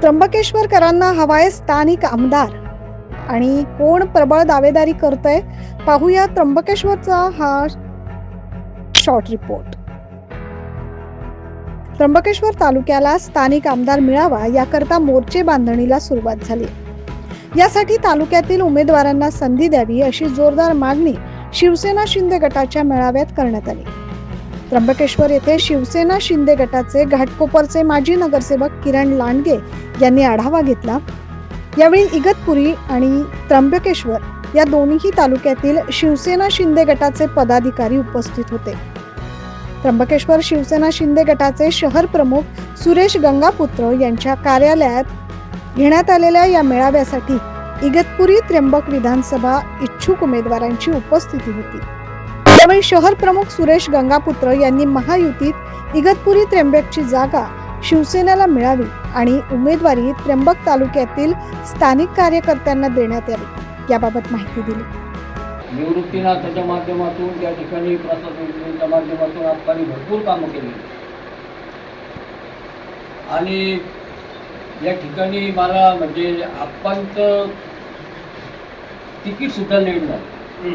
त्र्यंबकेश्वरकरांना हवाय स्थानिक आमदार. आणि कोण प्रबळ दावेदारी करतय पाहूया त्र्यंबकेश्वरचा हा शॉर्ट रिपोर्ट त्र्यंबकेश्वर तालुक्याला स्थानिक आमदार मिळावा याकरता मोर्चे बांधणीला सुरुवात झाली. यासाठी तालुक्यातील उमेदवारांना संधी द्यावी अशी जोरदार मागणी शिवसेना शिंदे गटाच्या मेळाव्यात करण्यात आली. त्र्यंबकेश्वर येथे शिवसेना शिंदे गटाचे घाटकोपरचे माजी नगरसेवक किरण लांडगे यांनी आढावा घेतला. यावेळी इगतपुरी आणि त्र्यंबकेश्वर या दोन्ही तालुक्यातील शिवसेना शिंदे गटाचे पदाधिकारी उपस्थित होते. त्र्यंबकेश्वर शिवसेना शिंदे गटाचे शहर प्रमुख सुरेश गंगापुत्र यांच्या कार्यालयात घेण्यात आलेल्या या मेळाव्यासाठी इगतपुरी त्र्यंबक विधानसभा इच्छुक उमेदवारांची उपस्थिती होती. त्यावेळी शहर प्रमुख सुरेश गंगापुत्र यांनी महायुतीत इगतपुरी त्र्यंबकची जागा शिवसेनेला मिळावी आणि उमेदवारी त्र्यंबक तालुक्यातील स्थानिक कार्यकर्त्यांना देण्यात यावी. याबाबत माहिती दिली. निवृत्तीनाथाच्या माध्यमातून त्या ठिकाणी प्रशासनाच्या माध्यमातून आपण भरपूर कामं केली. आणि या ठिकाणी मला म्हणजे आप्पांचं तिकीट सुद्धा लेट झालं.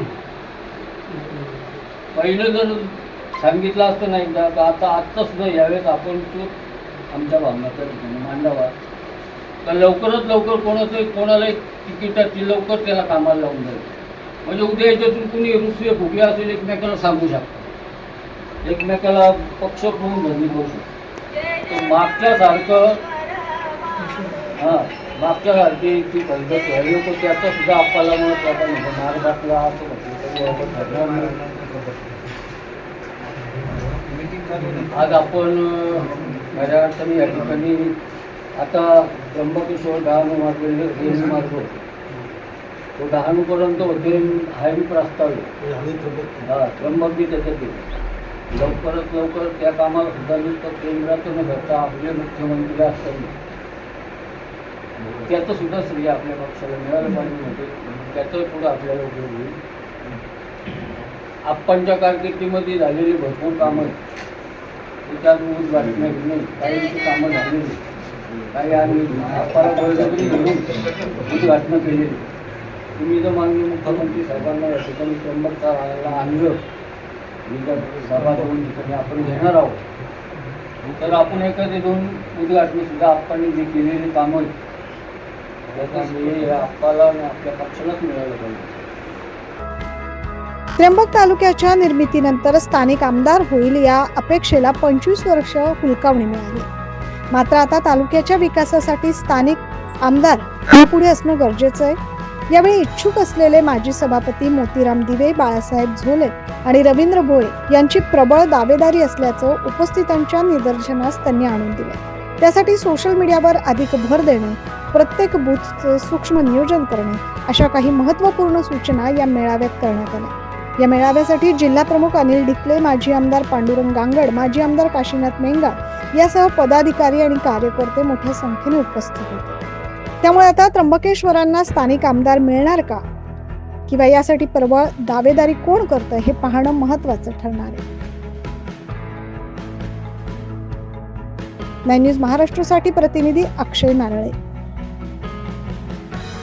पहिलं जर सांगितलं असतं नाही एकदा तर आता आत्ता सुद्धा यावेळेस आपण तो आमच्या भावनाच्या ठिकाणी मांडावा. तर लवकरात लवकर कोणाचं कोणालाही तिकिटाची लवकर त्याला कामाला लावून जाईल म्हणजे उद्या याच्यातून कुणी रुसवे फुगले असेल एकमेकाला सांगू शकतो एकमेकाला पक्ष होऊन धरणी करू शकतो तर मागच्यासारखं हां मागच्यासारखी ती पद्धत व्हावी होतं त्याचा सुद्धा आपल्याला मग त्याचा म्हणजे घातला असं म्हटलं आज आपण माझ्या खऱ्या अर्थाने या ठिकाणी आता त्र्यंबकेश्वर डहाणू मार्ग रेल्वे मार्ग तो डहाणूपर्यंत होते हा बी प्रस्ताव हा त्र्यंबक बी लवकरात लवकर त्या कामाला सुद्धा नुसतं केंद्राचं न घडता आपले मुख्यमंत्री असताना त्याचं सुद्धा श्रेय आपल्या पक्षाला मिळालं पाहिजे होते त्याचं पुढं आपल्याला उपयोग होईल. आप्पांच्या कारकिर्दीमध्ये झालेली भरपूर कामं आहेत. त्याच्यात ऊस काही कामं झालेली काही आम्ही आप्पाला बळजबरी घेऊन उद्घाटनं केलेली तुम्ही जर माननीय मुख्यमंत्री साहेबांना या ठिकाणी त्र्यंबकचा राहायला आणलं. विधान सभा दोन ठिकाणी आपण घेणार आहोत. तर आपण एखादे दोन उद्घाटने सुद्धा आपण जी केलेली कामं आहेत त्याचा हे आपल्याला आणि आपल्या पक्षालाच मिळालं पाहिजे. त्र्यंबक तालुक्याच्या निर्मितीनंतर स्थानिक आमदार होईल या अपेक्षेला पंचवीस वर्ष हुलकावणी मिळाली. मात्र आता तालुक्याच्या विकासासाठी स्थानिक आमदार हा पुढे असणं गरजेचं आहे. यावेळी इच्छुक असलेले माजी सभापती मोतीराम दिवे बाळासाहेब झोले आणि रवींद्र भोळे यांची प्रबळ दावेदारी असल्याचं उपस्थितांच्या निदर्शनास त्यांनी आणून दिले. त्यासाठी सोशल मीडियावर अधिक भर देणे प्रत्येक बूथचे सूक्ष्म नियोजन करणे अशा काही महत्त्वपूर्ण सूचना या मेळाव्यात करण्यात आल्या. या मेळाव्यासाठी जिल्हा प्रमुख अनिल डिकले माजी आमदार पांडुरंग गांगड माजी आमदार काशीनाथ मेंगार यासह पदाधिकारी आणि कार्यकर्ते मोठ्या संख्येने उपस्थित होते. त्यामुळे आता त्र्यंबकेश्वरांना स्थानिक आमदार मिळणार का? किंवा यासाठी प्रबळ दावेदारी कोण करतं हे पाहणं महत्वाचं ठरणार आहे. नाईन न्यूज महाराष्ट्रासाठी प्रतिनिधी अक्षय नारळे.